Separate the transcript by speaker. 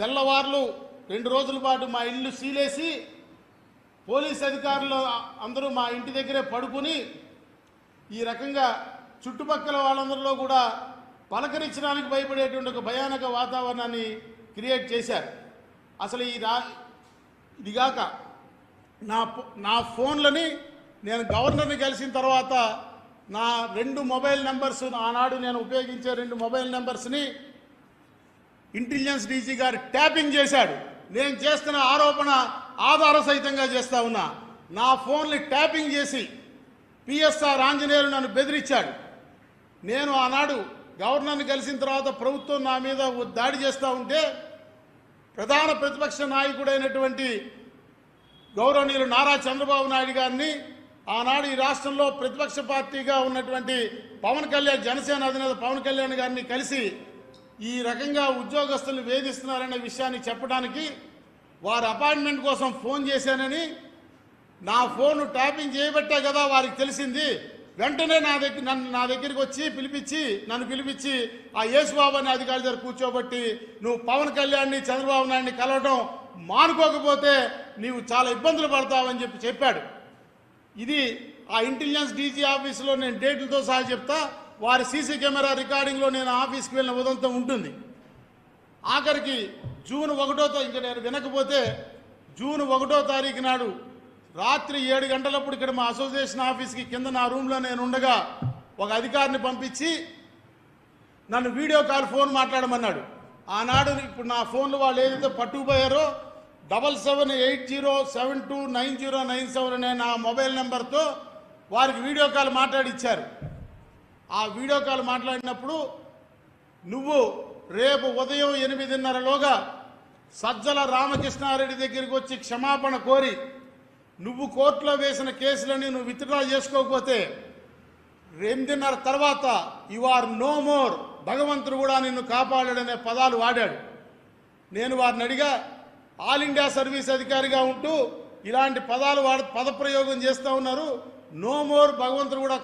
Speaker 1: తెల్లవార్లు రెండు రోజుల పాటు మా ఇల్లు సీలేసి పోలీస్ అధికారులు అందరూ మా ఇంటి దగ్గరే పడుకుని ఈ రకంగా చుట్టుపక్కల వాళ్ళందరిలో కూడా పలకరించడానికి భయపడేటువంటి ఒక భయానక వాతావరణాన్ని క్రియేట్ చేశారు. అసలు ఈ రా ఇదిగాక నా నా ఫోన్లని నేను గవర్నర్ని కలిసిన తర్వాత నా రెండు మొబైల్ నెంబర్స్ ఆనాడు నేను ఉపయోగించే రెండు మొబైల్ నెంబర్స్ని ఇంటెలిజెన్స్ డీజీ గారు ట్యాపింగ్ చేశాడు. నేను చేస్తున్న ఆరోపణ ఆధార సహితంగా చేస్తా ఉన్నా. నా ఫోన్ని ట్యాపింగ్ చేసి పిఎస్ఆర్ ఆంజనేయులు నన్ను బెదిరించాడు. నేను ఆనాడు గవర్నర్ని కలిసిన తర్వాత ప్రభుత్వం నా మీద దాడి చేస్తూ ఉంటే ప్రధాన ప్రతిపక్ష నాయకుడైనటువంటి గౌరవనీయులు నారా చంద్రబాబు నాయుడు గారిని ఆనాడు ఈ రాష్ట్రంలో ప్రతిపక్ష పార్టీగా ఉన్నటువంటి పవన్ కళ్యాణ్ జనసేన అధినేత పవన్ కళ్యాణ్ గారిని కలిసి ఈ రకంగా ఉద్యోగస్తులు వేధిస్తున్నారనే విషయాన్ని చెప్పడానికి వారి అపాయింట్మెంట్ కోసం ఫోన్ చేశానని నా ఫోన్ ట్యాపింగ్ చేయబట్టే కదా వారికి తెలిసింది. వెంటనే నా దగ్గర నన్ను నా దగ్గరికి వచ్చి పిలిపించి నన్ను పిలిపించి ఆ యేసుబాబు అనే అధికారి దగ్గర కూర్చోబట్టి నువ్వు పవన్ కళ్యాణ్ని చంద్రబాబు నాయుడిని కలవడం మానుకోకపోతే నీవు చాలా ఇబ్బందులు పడతావని చెప్పి చెప్పాడు. ఇది ఆ ఇంటెలిజెన్స్ డీజీ ఆఫీసులో నేను డేట్లతో సహా చెప్తా. వారి సీసీ కెమెరా రికార్డింగ్లో నేను ఆఫీస్కి వెళ్ళిన ఉదంతం ఉంటుంది. ఆఖరికి జూన్ ఒకటో ఇంకా నేను వినకపోతే జూన్ ఒకటో తారీఖు నాడు రాత్రి ఏడు గంటలప్పుడు ఇక్కడ మా అసోసియేషన్ ఆఫీస్కి కింద నా రూమ్లో నేను ఉండగా ఒక అధికారిని పంపించి నన్ను వీడియో కాల్ ఫోన్ మాట్లాడమన్నాడు. ఆనాడు ఇప్పుడు నా ఫోన్లు వాళ్ళు ఏదైతే పట్టుకుపోయారో double seven eight zero seven two nine zero nine seven అనే నా మొబైల్ నెంబర్తో వారికి వీడియో కాల్ మాట్లాడిచ్చారు. ఆ వీడియో కాల్ మాట్లాడినప్పుడు నువ్వు రేపు ఉదయం ఎనిమిదిన్నరలోగా సజ్జల రామకృష్ణారెడ్డి దగ్గరికి వచ్చి క్షమాపణ కోరి నువ్వు కోర్టులో వేసిన కేసులని నువ్వు విత్డ్రా చేసుకోకపోతే ఎనిమిదిన్నర తర్వాత యు ఆర్ నో మోర్ భగవంతుడు కూడా నిన్ను కాపాడాడనే పదాలు వాడాడు. నేను వారిని అడిగా ఆల్ ఇండియా సర్వీస్ అధికారిగా ఉంటూ ఇలాంటి పదాలు వాడ పదప్రయోగం చేస్తూ ఉన్నారు. నో మోర్ భగవంతుడు కూడా